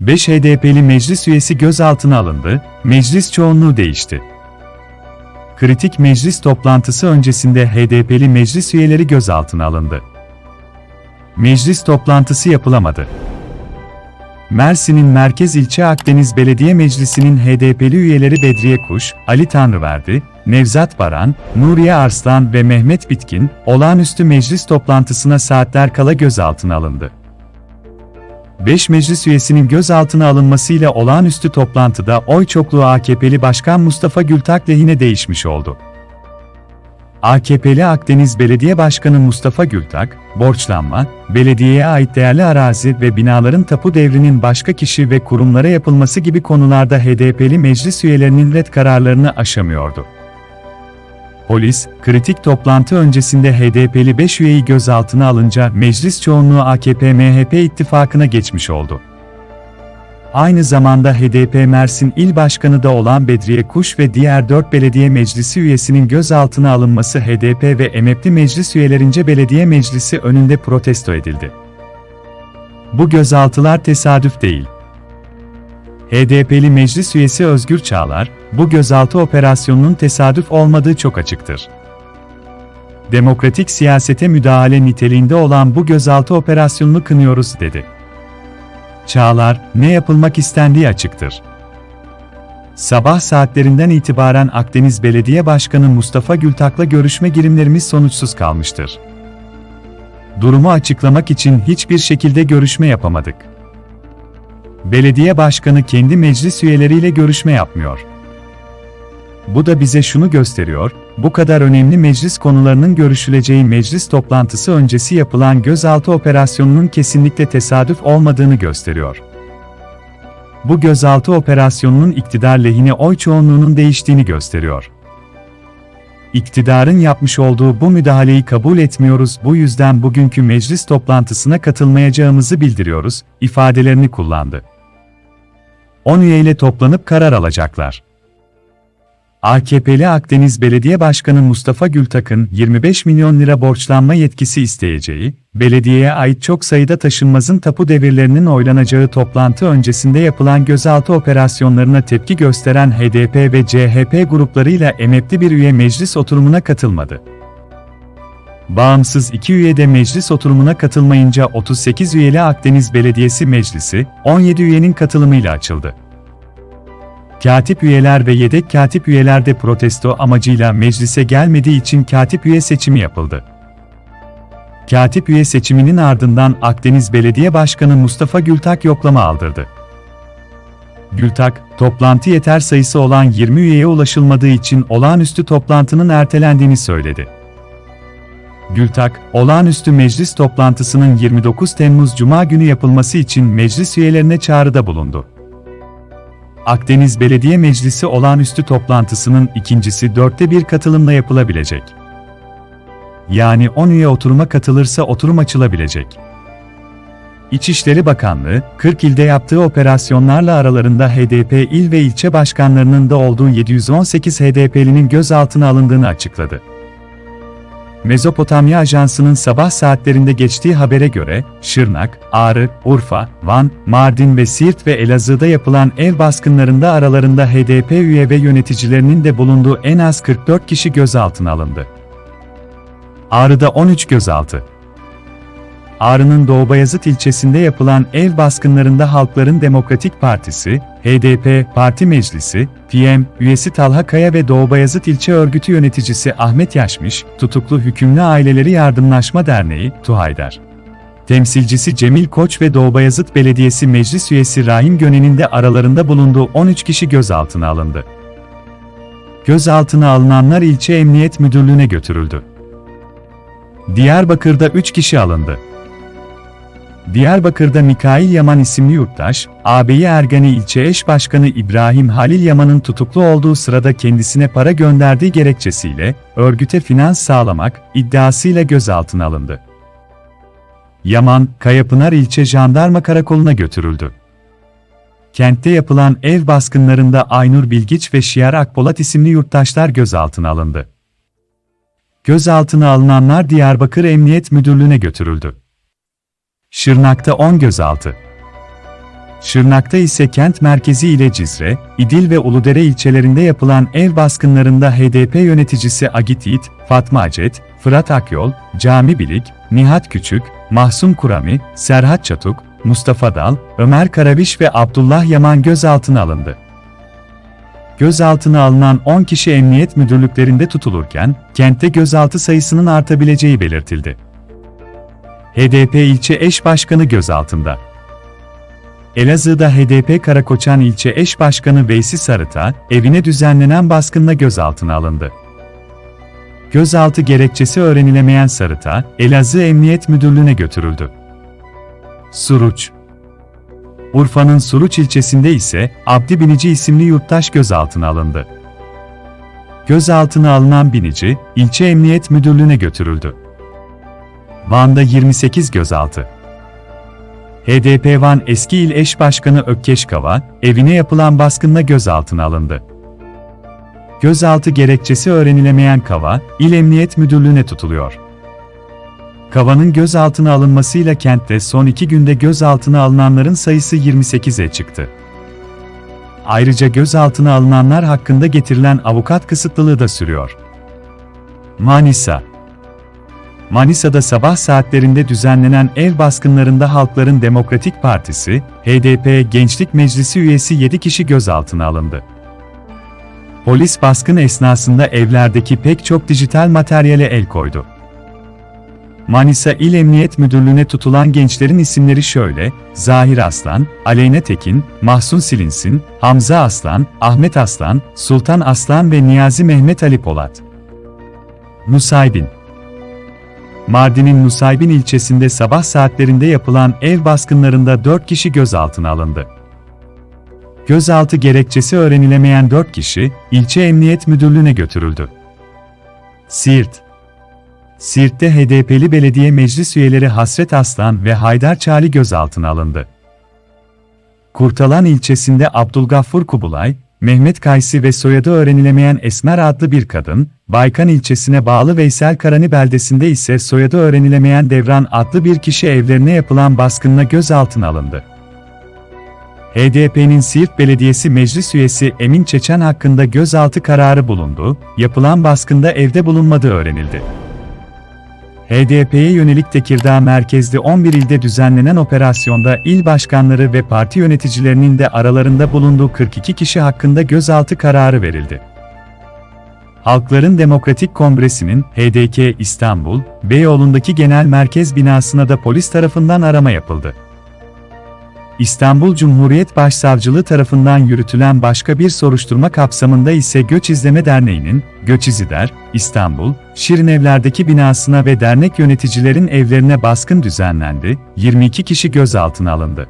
5 HDP'li meclis üyesi gözaltına alındı, meclis çoğunluğu değişti. Kritik meclis toplantısı öncesinde HDP'li meclis üyeleri gözaltına alındı. Meclis toplantısı yapılamadı. Mersin'in Merkez İlçe Akdeniz Belediye Meclisi'nin HDP'li üyeleri Bedriye Kuş, Ali Tanrıverdi, Nevzat Baran, Nuriye Arslan ve Mehmet Bitkin, olağanüstü meclis toplantısına saatler kala gözaltına alındı. 5 meclis üyesinin gözaltına alınmasıyla olağanüstü toplantıda oy çokluğu AKP'li Başkan Mustafa Gültak lehine değişmiş oldu. AKP'li Akdeniz Belediye Başkanı Mustafa Gültak, borçlanma, belediyeye ait değerli arazi ve binaların tapu devrinin başka kişi ve kurumlara yapılması gibi konularda HDP'li meclis üyelerinin red kararlarını aşamıyordu. Polis, kritik toplantı öncesinde HDP'li 5 üyeyi gözaltına alınca meclis çoğunluğu AKP-MHP ittifakına geçmiş oldu. Aynı zamanda HDP Mersin İl Başkanı da olan Bedriye Kuş ve diğer 4 belediye meclisi üyesinin gözaltına alınması HDP ve emekli meclis üyelerince belediye meclisi önünde protesto edildi. Bu gözaltılar tesadüf değil. HDP'li meclis üyesi Özgür Çağlar, bu gözaltı operasyonunun tesadüf olmadığı çok açıktır. Demokratik siyasete müdahale niteliğinde olan bu gözaltı operasyonunu kınıyoruz dedi. Çağlar, ne yapılmak istendiği açıktır. Sabah saatlerinden itibaren Akdeniz Belediye Başkanı Mustafa Gültak'la görüşme girimlerimiz sonuçsuz kalmıştır. Durumu açıklamak için hiçbir şekilde görüşme yapamadık. Belediye başkanı kendi meclis üyeleriyle görüşme yapmıyor. Bu da bize şunu gösteriyor, bu kadar önemli meclis konularının görüşüleceği meclis toplantısı öncesi yapılan gözaltı operasyonunun kesinlikle tesadüf olmadığını gösteriyor. Bu gözaltı operasyonunun iktidar lehine oy çoğunluğunun değiştiğini gösteriyor. İktidarın yapmış olduğu bu müdahaleyi kabul etmiyoruz, bu yüzden bugünkü meclis toplantısına katılmayacağımızı bildiriyoruz, ifadelerini kullandı. 10 üyeyle toplanıp karar alacaklar. AKP'li Akdeniz Belediye Başkanı Mustafa Gültak'ın 25 milyon lira borçlanma yetkisi isteyeceği, belediyeye ait çok sayıda taşınmazın tapu devirlerinin oylanacağı toplantı öncesinde yapılan gözaltı operasyonlarına tepki gösteren HDP ve CHP gruplarıyla emekli bir üye meclis oturumuna katılmadı. Bağımsız iki üye de meclis oturumuna katılmayınca 38 üyeli Akdeniz Belediyesi Meclisi, 17 üyenin katılımıyla açıldı. Katip üyeler ve yedek katip üyeler de protesto amacıyla meclise gelmediği için katip üye seçimi yapıldı. Katip üye seçiminin ardından Akdeniz Belediye Başkanı Mustafa Gültak yoklama aldırdı. Gültak, toplantı yeter sayısı olan 20 üyeye ulaşılmadığı için olağanüstü toplantının ertelendiğini söyledi. Gültak, olağanüstü meclis toplantısının 29 Temmuz Cuma günü yapılması için meclis üyelerine çağrıda bulundu. Akdeniz Belediye Meclisi olağanüstü toplantısının ikincisi dörtte bir katılımla yapılabilecek. Yani 10 üye oturuma katılırsa oturum açılabilecek. İçişleri Bakanlığı, 40 ilde yaptığı operasyonlarla aralarında HDP il ve ilçe başkanlarının da olduğu 718 HDP'linin gözaltına alındığını açıkladı. Mezopotamya Ajansı'nın sabah saatlerinde geçtiği habere göre, Şırnak, Ağrı, Urfa, Van, Mardin ve Siirt ve Elazığ'da yapılan ev baskınlarında aralarında HDP üye ve yöneticilerinin de bulunduğu en az 44 kişi gözaltına alındı. Ağrı'da 13 gözaltı. Ağrı'nın Doğu Bayazıt ilçesinde yapılan ev baskınlarında Halkların Demokratik Partisi, HDP Parti Meclisi, PM üyesi Talha Kaya ve Doğu Bayazıt ilçe örgütü yöneticisi Ahmet Yaşmış, tutuklu Hükümlü Aileleri Yardımlaşma Derneği, TUHAYDER. Temsilcisi Cemil Koç ve Doğu Bayazıt Belediyesi Meclis üyesi Rahim Gönen'in de aralarında bulunduğu 13 kişi gözaltına alındı. Gözaltına alınanlar ilçe emniyet müdürlüğüne götürüldü. Diyarbakır'da 3 kişi alındı. Diyarbakır'da Mikail Yaman isimli yurttaş, ağabeyi Ergani ilçe eş başkanı İbrahim Halil Yaman'ın tutuklu olduğu sırada kendisine para gönderdiği gerekçesiyle, örgüte finans sağlamak iddiasıyla gözaltına alındı. Yaman, Kayapınar ilçe jandarma karakoluna götürüldü. Kentte yapılan ev baskınlarında Aynur Bilgiç ve Şiar Akpolat isimli yurttaşlar gözaltına alındı. Gözaltına alınanlar Diyarbakır Emniyet Müdürlüğü'ne götürüldü. Şırnak'ta 10 gözaltı. Şırnak'ta ise kent merkezi ile Cizre, İdil ve Uludere ilçelerinde yapılan ev baskınlarında HDP yöneticisi Agit Yiğit, Fatma Acet, Fırat Akyol, Cami Bilik, Nihat Küçük, Mahsun Kurami, Serhat Çatuk, Mustafa Dal, Ömer Karaviş ve Abdullah Yaman gözaltına alındı. Gözaltına alınan 10 kişi emniyet müdürlüklerinde tutulurken, kentte gözaltı sayısının artabileceği belirtildi. HDP ilçe eş başkanı gözaltında. Elazığ'da HDP Karakoçan ilçe eş başkanı Veysi Sarıta, evine düzenlenen baskınla gözaltına alındı. Gözaltı gerekçesi öğrenilemeyen Sarıta, Elazığ Emniyet Müdürlüğü'ne götürüldü. Suruç Urfa'nın Suruç ilçesinde ise Abdi Binici isimli yurttaş gözaltına alındı. Gözaltına alınan Binici, ilçe emniyet müdürlüğüne götürüldü. Van'da 28 gözaltı. HDP Van eski il eş başkanı Ökkeş Kava, evine yapılan baskınla gözaltına alındı. Gözaltı gerekçesi öğrenilemeyen Kava, İl Emniyet Müdürlüğü'ne tutuluyor. Kava'nın gözaltına alınmasıyla kentte son iki günde gözaltına alınanların sayısı 28'e çıktı. Ayrıca gözaltına alınanlar hakkında getirilen avukat kısıtlılığı da sürüyor. Manisa Manisa'da sabah saatlerinde düzenlenen ev baskınlarında Halkların Demokratik Partisi, HDP Gençlik Meclisi üyesi 7 kişi gözaltına alındı. Polis baskın esnasında evlerdeki pek çok dijital materyale el koydu. Manisa İl Emniyet Müdürlüğü'ne tutulan gençlerin isimleri şöyle, Zahir Aslan, Aleyna Tekin, Mahsun Silinsin, Hamza Aslan, Ahmet Aslan, Sultan Aslan ve Niyazi Mehmet Ali Polat. Nusaybin Mardin'in Nusaybin ilçesinde sabah saatlerinde yapılan ev baskınlarında 4 kişi gözaltına alındı. Gözaltı gerekçesi öğrenilemeyen 4 kişi, ilçe emniyet müdürlüğüne götürüldü. Siirt Siirt'te HDP'li belediye meclis üyeleri Hasret Aslan ve Haydar Çali gözaltına alındı. Kurtalan ilçesinde Abdülgaffur Kubulay, Mehmet Kaysi ve soyadı öğrenilemeyen Esmer adlı bir kadın, Baykan ilçesine bağlı Veysel Karani beldesinde ise soyadı öğrenilemeyen Devran adlı bir kişi evlerine yapılan baskınla gözaltına alındı. HDP'nin Siirt Belediyesi Meclis Üyesi Emin Çeçen hakkında gözaltı kararı bulundu, yapılan baskında evde bulunmadığı öğrenildi. HDP'ye yönelik Tekirdağ merkezli 11 ilde düzenlenen operasyonda il başkanları ve parti yöneticilerinin de aralarında bulunduğu 42 kişi hakkında gözaltı kararı verildi. Halkların Demokratik Kongresi'nin HDK İstanbul, Beyoğlu'ndaki genel merkez binasına da polis tarafından arama yapıldı. İstanbul Cumhuriyet Başsavcılığı tarafından yürütülen başka bir soruşturma kapsamında ise Göç İzleme Derneği'nin, Göç İzider, İstanbul, Şirinevler'deki binasına ve dernek yöneticilerin evlerine baskın düzenlendi, 22 kişi gözaltına alındı.